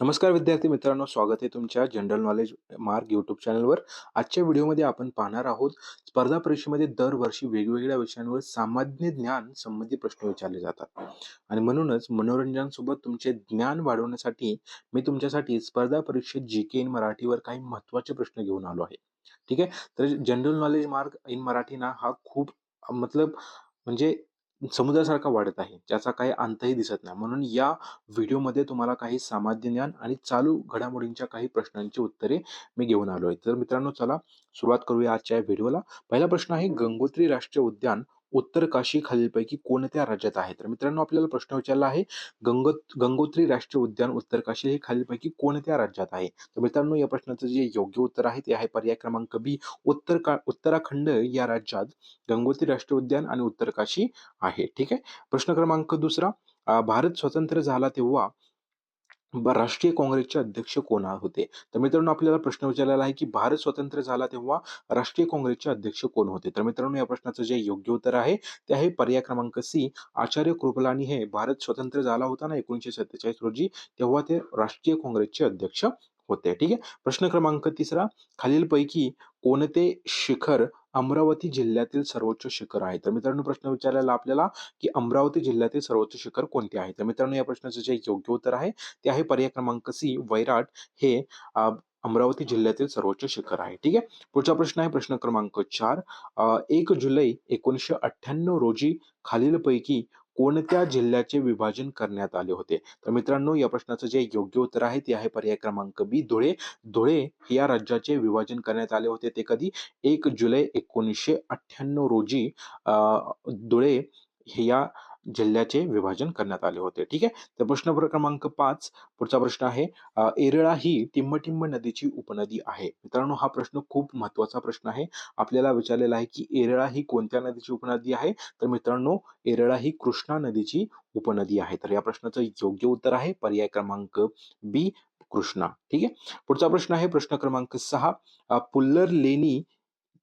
नमस्कार विद्यार्थी मित्रांनो स्वागत आहे तुमच्या जनरल नॉलेज मार्क यूट्यूब चॅनलवर. आजच्या व्हिडिओमध्ये आपण पाहणार आहोत स्पर्धा परीक्षेमध्ये दरवर्षी वेगवेगळ्या विषयांवर सामान्य ज्ञान संबंधी प्रश्न विचारले जातात. आणि म्हणूनच मनोरंजनासोबत तुमचे ज्ञान वाढवण्यासाठी मी तुमच्यासाठी स्पर्धा परीक्षेत जी के इन मराठीवर काही महत्त्वाचे प्रश्न घेऊन आलो आहे. ठीक आहे? तर general knowledge mark in Marathi ना हा खूप मतलब म्हणजे समुद्रासारखा वाढत आहे ज्याचा काही अंतही दिसत नाही. म्हणून या व्हिडिओमध्ये तुम्हाला काही सामान्य ज्ञान आणि चालू घडामोडींच्या काही प्रश्नांची उत्तरे मी घेऊन आलो आहे तर मित्रांनो चला सुरुवात करूया आजच्या या व्हिडिओला. पहिला प्रश्न आहे गंगोत्री राष्ट्रीय उद्यान उत्तरकाशी खालीलपैकी कोणत्या राज्यात आहे? तर मित्रांनो आपल्याला प्रश्न विचारला आहे गंगोत गंगोत्री राष्ट्रीय उद्यान उत्तरकाशी हे खालीलपैकी कोणत्या राज्यात आहे? तर मित्रांनो या प्रश्नाचं जे योग्य उत्तर आहे ते आहे पर्याय क्रमांक बी उत्तर का उत्तराखंड या राज्यात गंगोत्री राष्ट्रीय उद्यान आणि उत्तरकाशी आहे. ठीक आहे? प्रश्न क्रमांक दुसरा भारत स्वतंत्र झाला तेव्हा ब- राष्ट्रीय काँग्रेसचे अध्यक्ष कोण होते? तर मित्रांनो आपल्याला प्रश्न विचारलेला आहे की भारत स्वतंत्र झाला तेव्हा राष्ट्रीय काँग्रेसचे अध्यक्ष कोण होते? तर मित्रांनो या प्रश्नाचं जे योग्य उत्तर आहे ते आहे पर्याय क्रमांक सी आचार्य कृपलानी हे भारत स्वतंत्र झाला होता ना एकोणीसशे सत्तेचाळीस रोजी तेव्हा ते राष्ट्रीय काँग्रेसचे अध्यक्ष होते. ठीक आहे? प्रश्न क्रमांक तिसरा खालीलपैकी कोणते शिखर अमरावती जिल्ह्यातील सर्वोच्च शिखर आहे. तर मित्रांनो प्रश्न विचारलेला आपल्याला की अमरावती जिल्ह्यातील सर्वोच्च शिखर कोणते आहे? तर मित्रांनो या प्रश्नाचं जे योग्य उत्तर आहे ते आहे पर्याय क्रमांक सी वैराट हे अमरावती जिल्ह्यातील सर्वोच्च शिखर आहे. ठीक आहे? पुढचा प्रश्न आहे प्रश्न क्रमांक चार. एक जुलै एकोणीसशे अठ्ठ्याण्णव रोजी खालीलपैकी कोणत्या जिल्ह्याचे विभाजन करण्यात आले होते? तर मित्रांनो या प्रश्नाचं जे योग्य उत्तर आहे ते आहे पर्याय क्रमांक बी धुळे. धुळे या राज्याचे विभाजन करण्यात आले होते. ते कधी? एक जुलै एकोणीसशे अठ्ठ्याण्णव रोजी अं धुळे या जिल्ह्याचे विभाजन करण्यात आले होते. ठीक आहे? तर प्रश्न क्रमांक पाच पुढचा प्रश्न आहे. एरळा ही टिंबटिंब नदीची उपनदी आहे. मित्रांनो हा प्रश्न खूप महत्त्वाचा प्रश्न आहे. आपल्याला विचारलेला आहे की एरळा ही कोणत्या नदीची उपनदी आहे? तर मित्रांनो एरळा ही कृष्णा नदीची उपनदी आहे. तर या प्रश्नाचं योग्य उत्तर आहे पर्याय क्रमांक बी कृष्णा. ठीक आहे? पुढचा प्रश्न आहे प्रश्न क्रमांक सहा. पुल्लर लेणी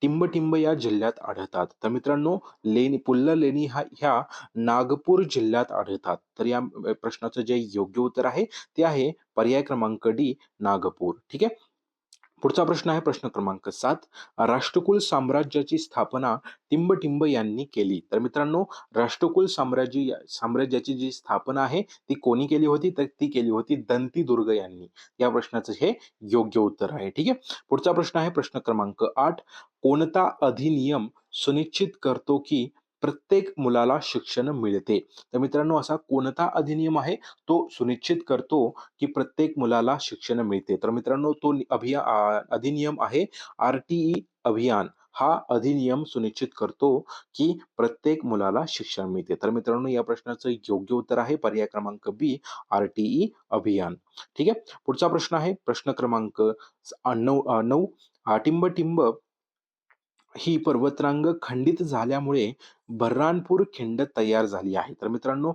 टिंबटिंब या जिल्ह्यात आढळतात. तर मित्रांनो लेणी पुल्ल लेणी हा ह्या नागपूर जिल्ह्यात आढळतात. तर या प्रश्नाचं जे योग्य उत्तर आहे ते आहे पर्याय क्रमांक डी नागपूर. ठीक आहे? पुढचा प्रश्न आहे प्रश्न क्रमांक सात. राष्ट्रकुल साम्राज्याची स्थापना टिंबटिंब यांनी केली. तर मित्रांनो राष्ट्रकुल साम्राज्य साम्राज्याची जी स्थापना आहे ती कोणी केली होती? तर ती केली होती दंती दुर्ग यांनी. या प्रश्नाचं हे योग्य उत्तर आहे. ठीक आहे? पुढचा प्रश्न आहे प्रश्न क्रमांक आठ. कोणता अधिनियम सुनिश्चित करतो की प्रत्येक मुलाला शिक्षण मिळते. तर मित्रांनो असा कोणता अधिनियम आहे? तो सुनिश्चित करतो की प्रत्येक मुलाला शिक्षण मिळते. तर मित्रांनो तो अभिया अधिनियम आहे आर टी ई अभियान. हा अधिनियम सुनिश्चित करतो की प्रत्येक मुलाला शिक्षण मिळते. तर मित्रांनो या प्रश्नाचं योग्य उत्तर आहे पर्याय क्रमांक बी आर टी ई अभियान. ठीक आहे? पुढचा प्रश्न आहे प्रश्न क्रमांक नऊ नऊ. अ, टिंबटिंब ही पर्वतरांग खंडित झाल्यामुळे भर्रानपूर खिंड तयार झाली आहे. तर मित्रांनो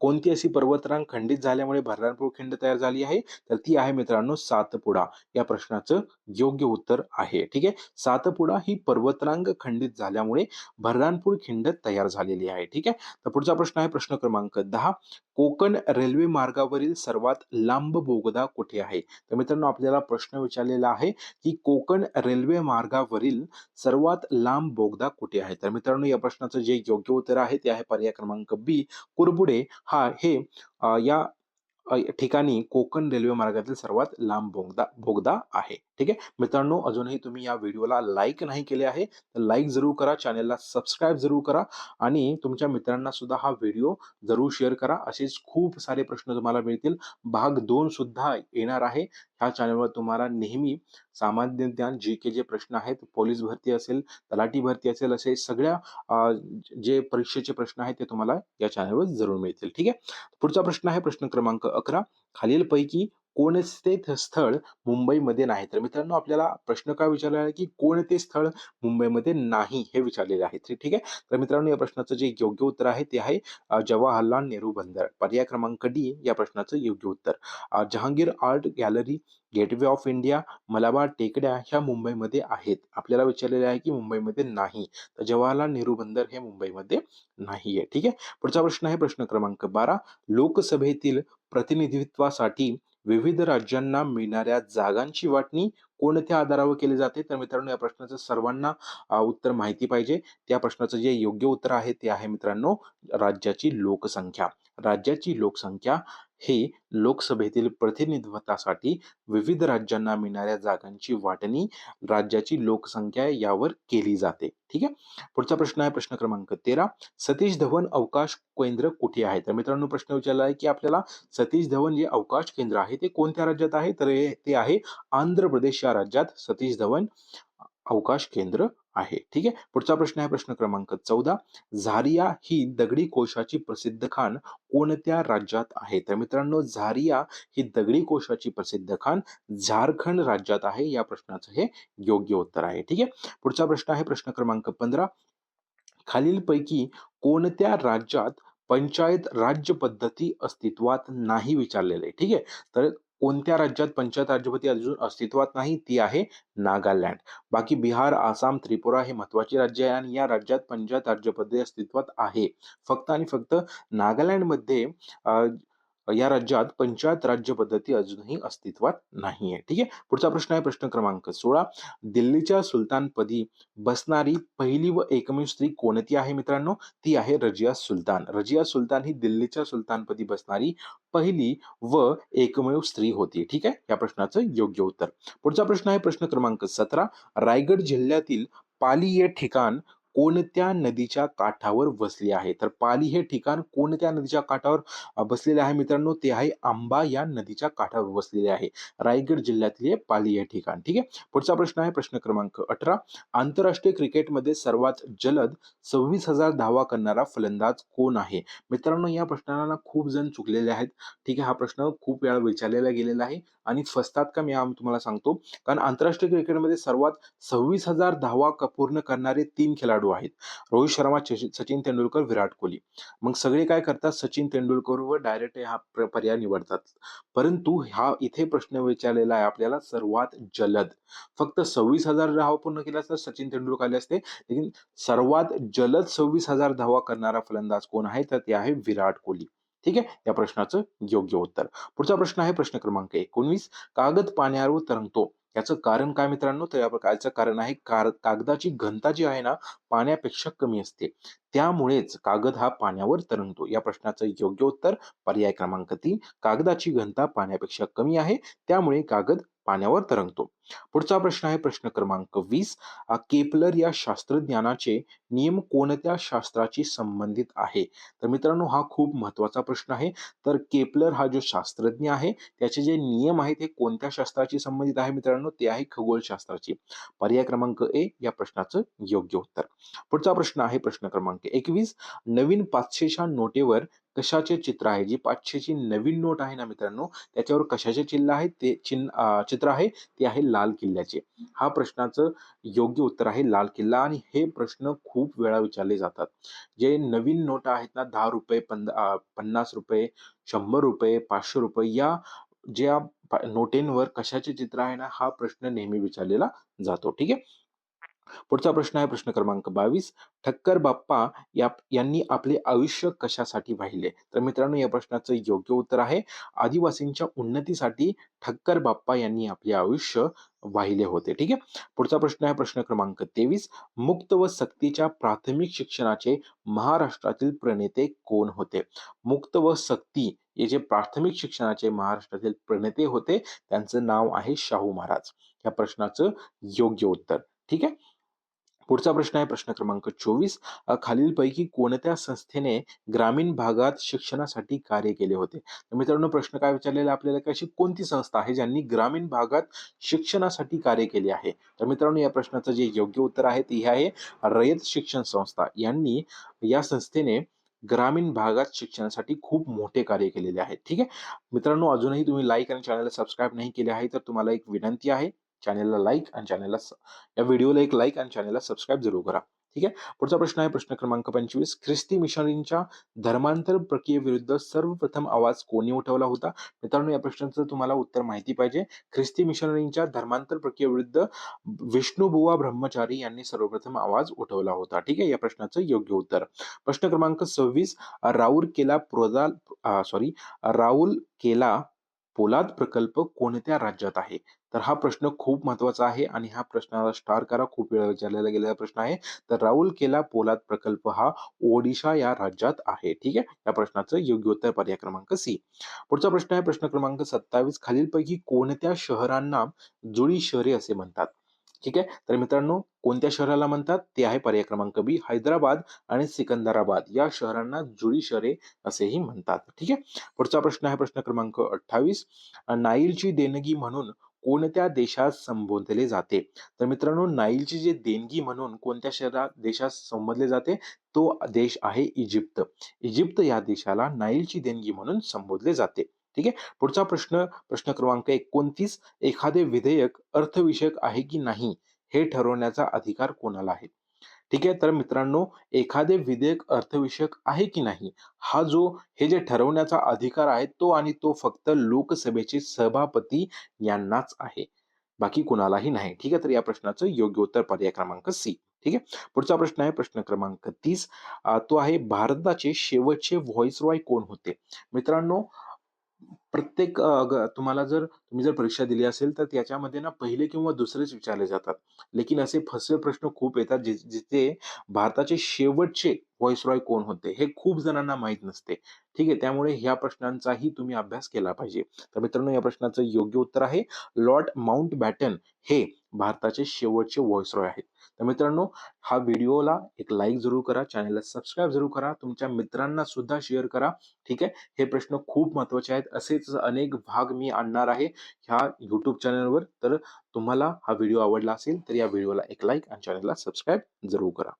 कोणती अशी पर्वतरांग खंडित झाल्यामुळे भर्रानपूर खिंड तयार झाली आहे? तर ती आहे मित्रांनो सातपुडा. या प्रश्नाचं योग्य उत्तर आहे. ठीक आहे? सातपुडा ही पर्वतरांग खंडित झाल्यामुळे भर्रानपूर खिंड तयार झालेली आहे. ठीक आहे? तर पुढचा प्रश्न आहे प्रश्न क्रमांक दहा. कोकण रेल्वे मार्गावरील सर्वात लांब बोगदा कुठे आहे? तर मित्रांनो आपल्याला प्रश्न विचारलेला आहे की कोकण रेल्वे मार्गावरील सर्वात लांब बोगदा कुठे आहे? तर मित्रांनो या प्रश्नाचं जे योग्य उत्तर आहे ते आहे पर्याय क्रमांक बी. कुरबुडे हा हे या ठिकाणी कोकण रेल्वे मार्गातील सर्वात लांब बोगदा बोगदा आहे. ठीक आहे? मित्रांनो अजूनही तुम्ही या व्हिडिओला लाईक नाही केले आहे तर लाईक जरूर करा चॅनलला सबस्क्राईब जरूर करा आणि तुमच्या मित्रांना सुद्धा हा व्हिडिओ जरूर शेअर करा. असेच खूप सारे प्रश्न तुम्हाला मिळतील. भाग दोन सुद्धा येणार आहे. ह्या चॅनलवर तुम्हाला नेहमी सामान्य ज्ञान जी के जे प्रश्न आहेत पोलीस भरती असेल तलाठी भरती असेल असे सगळ्या जे परीक्षेचे प्रश्न आहेत ते तुम्हाला या चॅनलवर जरूर मिळतील. ठीक आहे? पुढचा प्रश्न आहे प्रश्न क्रमांक अकरा. खालीलपैकी कोणते थ- स्थळ मुंबईमध्ये नाही. तर मित्रांनो आपल्याला प्रश्न काय विचारला आहे की कोणते स्थळ मुंबईमध्ये नाही हे विचारलेले आहे ठीक आहे? तर मित्रांनो या प्रश्नाचं जे योग्य उत्तर आहे ते आहे जवाहरलाल नेहरू बंदर. पर्याय क्रमांक डी या प्रश्नाचं योग्य उत्तर. Jahangir art gallery gateway of India Malabar टेकड्या ह्या मुंबईमध्ये आहेत. आपल्याला विचारलेले आहे की मुंबईमध्ये नाही. तर जवाहरलाल नेहरू बंदर हे मुंबईमध्ये नाही आहे. ठीक आहे? पुढचा प्रश्न आहे प्रश्न क्रमांक बारा. लोकसभेतील प्रतिनिधित्वासाठी विविध राज्यांना मिळणाऱ्या जागांची वाटणी कोणत्या आधारावर केले जाते? तर मित्रांनो या प्रश्नाचं सर्वांना उत्तर माहिती पाहिजे. त्या प्रश्नाचं जे योग्य उत्तर आहे ते आहे मित्रांनो राज्याची लोकसंख्या. राज्याची लोकसंख्या हे लोकसभेतील प्रतिनिधित्वासाठी विविध राज्यांना मिळणाऱ्या जागांची वाटणी राज्याची लोकसंख्या यावर केली जाते. ठीक आहे? पुढचा प्रश्न आहे प्रश्न क्रमांक तेरा. सतीश धवन अवकाश केंद्र कुठे आहे? तर मित्रांनो प्रश्न विचारला आहे की आपल्याला सतीश धवन जे अवकाश केंद्र आहे ते कोणत्या राज्यात आहे? तर हे- ते आहे आंध्र प्रदेश या राज्यात सतीश धवन अवकाश केंद्र आहे. ठीक आहे? पुढचा प्रश्न आहे प्रश्न क्रमांक चौदा. झारिया ही दगडी कोशाची प्रसिद्ध खाण कोणत्या राज्यात आहे? तर मित्रांनो झारिया ही दगडी कोशाची प्रसिद्ध खाण झारखंड राज्यात आहे. या प्रश्नाचं हे योग्य उत्तर आहे. ठीक आहे? पुढचा प्रश्न आहे प्रश्न क्रमांक पंधरा. खालीलपैकी कोणत्या राज्यात पंचायत राज्य पद्धती अस्तित्वात नाही विचारलेले? आहे ठीक आहे? तर कोणत्या राज्यात पंचायत राज्यपती अजून अस्तित्वात नाही ती आहे नागालँड. बाकी बिहार आसाम त्रिपुरा हे महत्वाची राज्य आहे आणि या राज्यात पंचायत राज्यपती अस्तित्वात आहे. फक्त आणि फक्त नागालँडमध्ये या राज्यात पंचायत राज्य पद्धती अजूनही अस्तित्वात नाही आहे ठीक? आहे पुढचा प्रश्न आहे प्रश्न क्रमांक सोळा. दिल्लीच्या सुलतानपदी बसणारी पहिली व एकमेव स्त्री कोणती आहे मित्रांनो? ती आहे रजिया सुलतान. रजिया सुलतान ही दिल्लीच्या सुलतानपदी बसणारी पहिली व एकमेव स्त्री होती. ठीक? आहे या प्रश्नाचं योग्य उत्तर. पुढचा प्रश्न आहे प्रश्न क्रमांक सतरा. रायगड जिल्ह्यातील पाली हे ठिकाण कोणत्या नदीच्या काठावर वसले आहे? तर पाली हे ठिकाण कोणत्या नदीच्या काठावर बसलेले आहे मित्रांनो? ते आहे आंबा या नदीच्या काठावर वसलेले आहे. रायगड जिल्ह्यातले पाली हे ठिकाण ठीक आहे? पुढचा प्रश्न आहे प्रश्न क्रमांक अठरा. आंतरराष्ट्रीय क्रिकेटमध्ये सर्वात जलद सव्वीस हजार धावा करणारा फलंदाज कोण आहे? मित्रांनो या प्रश्नाला खूप जण चुकलेले आहेत ठीक आहे? हा प्रश्न खूप वेळा विचारलेला गेलेला आहे आणि फसतात का मी तुम्हाला सांगतो. कारण आंतरराष्ट्रीय क्रिकेटमध्ये सर्वात सव्वीस हजार धावा क- पूर्ण करणारे तीन खेळाडू आहेत. रोहित शर्मा सचिन तेंडुलकर विराट कोहली. मग सगळे काय करतात? सचिन तेंडुलकर व डायरेक्ट हा पर्याय निवडतात. परंतु हा इथे प्रश्न विचारलेला आहे आपल्याला सर्वात जलद. फक्त सव्वीस हजार धावा पूर्ण केला तर सचिन तेंडुलकर आले असते. लेकिन सर्वात जलद सव्वीस हजार धावा करणारा फलंदाज कोण आहे? तर ते आहे विराट कोहली. ठीक आहे? या प्रश्नाचं योग्य उत्तर. पुढचा प्रश्न आहे प्रश्न क्रमांक एकोणवीस. कागद पाण्यावर तरंगतो. याचं कारण काय मित्रांनो? तर या प्रकारचं कारण आहे कार- कागदाची घनता जी आहे ना पाण्यापेक्षा कमी असते. त्यामुळेच कागद हा पाण्यावर तरंगतो. या प्रश्नाचं योग्य उत्तर पर्याय क्रमांक तीन कागदाची घनता पाण्यापेक्षा कमी आहे. त्यामुळे कागद पाण्यावर तरंगतो. पुढचा प्रश्न आहे प्रश्न क्रमांक वीस. केपलर या शास्त्रज्ञानाचे नियम कोणत्या शास्त्राशी संबंधित आहे? तर मित्रांनो हा खूप महत्त्वाचा प्रश्न आहे. तर केपलर हा जो शास्त्रज्ञ आहे त्याचे जे नियम आहेत हे कोणत्या शास्त्राशी संबंधित आहे मित्रांनो? ते आहे खगोलशास्त्राची. पर्याय क्रमांक ए या प्रश्नाचं योग्य उत्तर. पुढचा प्रश्न आहे प्रश्न क्रमांक एकवीस. नवीन पाचशेच्या नोटेवर कशाचे चित्र आहे? जी पाचशेची नवीन नोट आहे ना मित्रांनो त्याच्यावर कशाचे चिन्ह आहे? ते चिन्ह चित्र आहे ते आहे लाल किल्ल्याचे. हा प्रश्नाचं योग्य उत्तर आहे लाल किल्ला आणि हे प्रश्न खूप वेळा विचारले जातात. जे नवीन नोटा आहेत ना दहा रुपये पंधरा पन्नास रुपये शंभर रुपये पाचशे रुपये या ज्या नोटेंवर कशाचे चित्र आहे ना हा प्रश्न नेहमी विचारलेला जातो. ठीक आहे? पुढचा प्रश्न आहे प्रश्न क्रमांक बावीस. ठक्कर बाप्पा या यांनी आपले आयुष्य कशासाठी वाहिले? तर मित्रांनो या प्रश्नाचं योग्य उत्तर आहे आदिवासींच्या उन्नतीसाठी ठक्कर बाप्पा यांनी आपले आयुष्य वाहिले होते. ठीक आहे? पुढचा प्रश्न आहे प्रश्न क्रमांक तेवीस. मुक्त व सक्तीच्या प्राथमिक शिक्षणाचे महाराष्ट्रातील प्रणेते कोण होते? मुक्त व सक्ती हे जे प्राथमिक शिक्षणाचे महाराष्ट्रातील प्रणेते होते त्यांचं नाव आहे शाहू महाराज. या प्रश्नाचं योग्य उत्तर. ठीक आहे? पुढचा प्रश्न आहे प्रश्न क्रमांक चोवीस. खालीलपैकी कोणत्या संस्थेने ग्रामीण भागात शिक्षणासाठी कार्य केले होते? तर मित्रांनो प्रश्न काय विचारलेला आपल्याला की अशी कोणती संस्था आहे ज्यांनी ग्रामीण भागात शिक्षणासाठी कार्य केले आहे? तर मित्रांनो या प्रश्नाचं जे योग्य उत्तर आहे ते हे आहे रयत शिक्षण संस्था. यांनी या संस्थेने ग्रामीण भागात शिक्षणासाठी खूप मोठे कार्य केलेले आहे. ठीक आहे? मित्रांनो अजूनही तुम्ही लाईक आणि चॅनलला सबस्क्राईब नाही केले आहे तर तुम्हाला एक विनंती आहे चॅनेलला लाईक आणि चॅनेलला या व्हिडिओला एक लाईक आणि चॅनेलला सबस्क्राईब जरूर करा. ठीक आहे? पुढचा प्रश्न आहे प्रश्न क्रमांक पंचवीस. ख्रिस्ती मिशनरींच्या धर्मांतर प्रक्रियेविरुद्ध सर्वप्रथम आवाज कोणी उठवला होता? मित्रांनो या प्रश्नाचं तुम्हाला उत्तर माहिती पाहिजे. ख्रिस्ती मिशनरींच्या धर्मांतर प्रक्रियेविरुद्ध विष्णुबुवा ब्रह्मचारी यांनी सर्वप्रथम आवाज उठवला होता. ठीक आहे? या प्रश्नाचं योग्य उत्तर. प्रश्न क्रमांक सव्वीस. राऊल केला प्रोदाल सॉरी राहुल केला पोलाद प्रकल्प कोणत्या राज्यात आहे? तर हा प्रश्न खूप महत्त्वाचा आहे आणि ह्या प्रश्नाला स्टार करा. खूप वेळा विचारलेला गेलेला प्रश्न आहे. तर राहुल केला पोलाद प्रकल्प हा ओडिशा या राज्यात आहे. ठीक आहे? या प्रश्नाचं योग्य उत्तर पर्याय क्रमांक सी. पुढचा प्रश्न आहे. प्रश्न क्रमांक सत्तावीस. खालीलपैकी कोणत्या शहरांना जुळी शहरे असे म्हणतात? ठीक आहे? तर मित्रांनो कोणत्या शहराला म्हणतात? ते आहे पर्याय क्रमांक बी हैदराबाद आणि सिकंदराबाद. या शहरांना जुळी शहरे असेही म्हणतात. ठीक आहे? पुढचा प्रश्न आहे प्रश्न क्रमांक अठ्ठावीस. नाईलची देणगी म्हणून कोणत्या देशात संबोधले जाते? तर मित्रांनो नाईलची जी देणगी म्हणून कोणत्या शहरात देशात संबोधले जाते? तो देश आहे इजिप्त. इजिप्त या देशाला नाईलची देणगी म्हणून संबोधले जाते. ठीक आहे? पुढचा प्रश्न प्रश्न क्रमांक एकोणतीस एखादे विधेयक अर्थविषयक आहे की नाही? हे ठरवण्याचा अधिकार कोणाला आहे? ठीक आहे? तर मित्रांनो एखादे विधेयक अर्थविषयक आहे की नाही? हा जो हे जे ठरवण्याचा अधिकार आहे तो आणि तो फक्त लोकसभेचे सभापती यांनाच आहे. बाकी कुणालाही नाही. ठीक आहे? तर या प्रश्नाचं योग्य उत्तर पर्याय क्रमांक सी. ठीक आहे? पुढचा प्रश्न आहे प्रश्न क्रमांक तीस. तो आहे भारताचे शेवटचे व्हॉइस रॉय कोण होते? मित्रांनो प्रत्येक तुम्हाला जर तुम्ही जर परीक्षा दिली असेल तर त्याच्यामध्ये ना पहिले किंवा दुसरेच विचारले जातात. लेकिन असे फसवे प्रश्न खूप येतात जिथे भारताचे शेवटचे रॉय कोण होते हे खूप जणांना माहीत नसते. ठीक आहे? त्यामुळे ह्या प्रश्नांचाही तुम्ही अभ्यास केला पाहिजे. तर मित्रांनो या प्रश्नाचं योग्य उत्तर आहे लॉर्ड माउंट बॅटन हे भारताचे शेवटचे रॉय आहेत. तर मित्रांनो हा व्हिडिओला एक लाईक जरूर करा चॅनलला सबस्क्राईब जरूर करा तुमच्या मित्रांना सुद्धा शेअर करा ठीक आहे? हे प्रश्न खूप महत्त्वाचे आहेत. असेच अनेक भाग मी आणणार आहे ह्या युट्यूब चॅनलवर तर तुम्हाला हा व्हिडिओ आवडला असेल तर या व्हिडिओला एक लाईक आणि चॅनलला सबस्क्राईब जरूर करा.